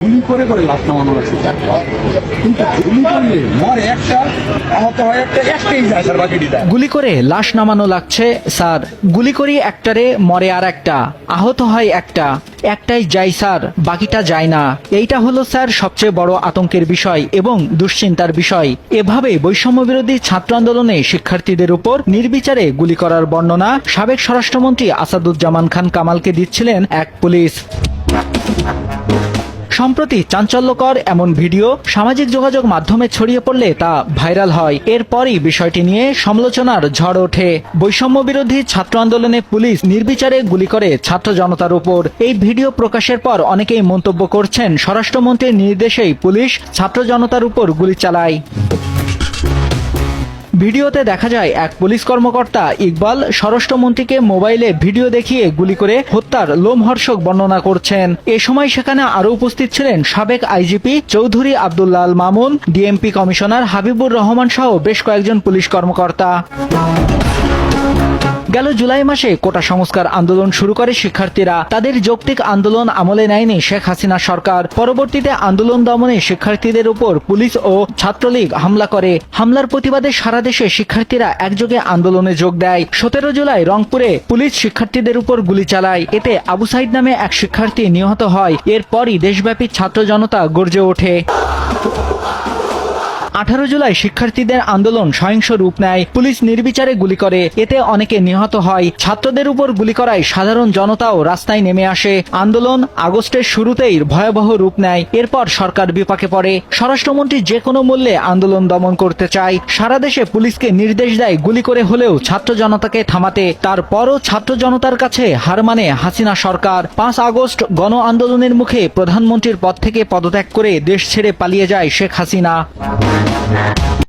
গুলি করে করে লাশ নামানো চারটা কিন্তু গুলি করলে মরে একটা স্যার গুলি করে লাশ নামানো লাগছে, স্যার। গুলি করি একটারে, মরে আর একটা। আহত হয় একটা। একটাই যায়, স্যার। বাকিটা যায় না। এইটা হলো, স্যার, সবচেয়ে বড় আতঙ্কের বিষয় এবং দুশ্চিন্তার বিষয়। এভাবে বৈষম্য বিরোধী ছাত্র আন্দোলনে শিক্ষার্থীদের উপর নির্বিচারে গুলি করার বর্ণনা সাবেক স্বরাষ্ট্রমন্ত্রী আসাদুজ্জামান খান কামালকে দিচ্ছিলেন এক পুলিশ। সম্প্রতি চাঞ্চল্যকর এমন ভিডিও সামাজিক যোগাযোগ মাধ্যমে ছড়িয়ে পড়লে তা ভাইরাল হয়। এরপরই বিষয়টি নিয়ে সমালোচনার ঝড় ওঠে। বৈষম্য বিরোধী ছাত্র আন্দোলনে পুলিশ নির্বিচারে গুলি করে ছাত্র জনতার উপর। এই ভিডিও প্রকাশের পর অনেকেই মন্তব্য করছেন, স্বরাষ্ট্রমন্ত্রীর নির্দেশেই পুলিশ ছাত্র জনতার উপর গুলি চালায়। ভিডিওতে দেখা যায় এক পুলিশ কর্মকর্তা ইকবাল স্বরাষ্ট্রমন্ত্রীকে মোবাইলে ভিডিও দেখিয়ে গুলি করে হত্যার লোমহর্ষক বর্ণনা করছেন। এ সময় সেখানে আরও উপস্থিত ছিলেন সাবেক IGP Chowdhury Abdullal Mamun, DMP commissioner Habibur Rahman সহ বেশ কয়েকজন পুলিশ কর্মকর্তা। গেল জুলাই মাসে কোটা সংস্কার আন্দোলন শুরু করে শিক্ষার্থীরা। তাদের যৌক্তিক আন্দোলন আমলে নেয়নি শেখ হাসিনা সরকার। পরবর্তীতে আন্দোলন দমনে শিক্ষার্থীদের উপর পুলিশ ও ছাত্রলীগ হামলা করে। হামলার প্রতিবাদে সারা দেশে শিক্ষার্থীরা একযোগে আন্দোলনে যোগ দেয়। সতেরো জুলাই রংপুরে পুলিশ শিক্ষার্থীদের উপর গুলি চালায়। এতে আবু সাইদ নামে এক শিক্ষার্থী নিহত হয়। এরপরই দেশব্যাপী ছাত্র জনতা গর্জে ওঠে। আঠারো জুলাই শিক্ষার্থীদের আন্দোলন সহিংস রূপ নেয়। পুলিশ নির্বিচারে গুলি করে। এতে অনেকে নিহত হয়। ছাত্রদের উপর গুলি করায় সাধারণ জনতাও রাস্তায় নেমে আসে। আন্দোলন আগস্টের শুরুতেই ভয়াবহ রূপ নেয়। এরপর সরকার বিপাকে পড়ে। স্বরাষ্ট্রমন্ত্রী যে কোনো মূল্যে আন্দোলন দমন করতে চায়। সারা দেশে পুলিশকে নির্দেশ দেয় গুলি করে হলেও ছাত্র জনতাকে থামাতে। তারপরও ছাত্র জনতার কাছে হার মানে হাসিনা সরকার। পাঁচ আগস্ট গণ আন্দোলনের মুখে প্রধানমন্ত্রীর পদ থেকে পদত্যাগ করে দেশ ছেড়ে পালিয়ে যায় শেখ হাসিনা। na.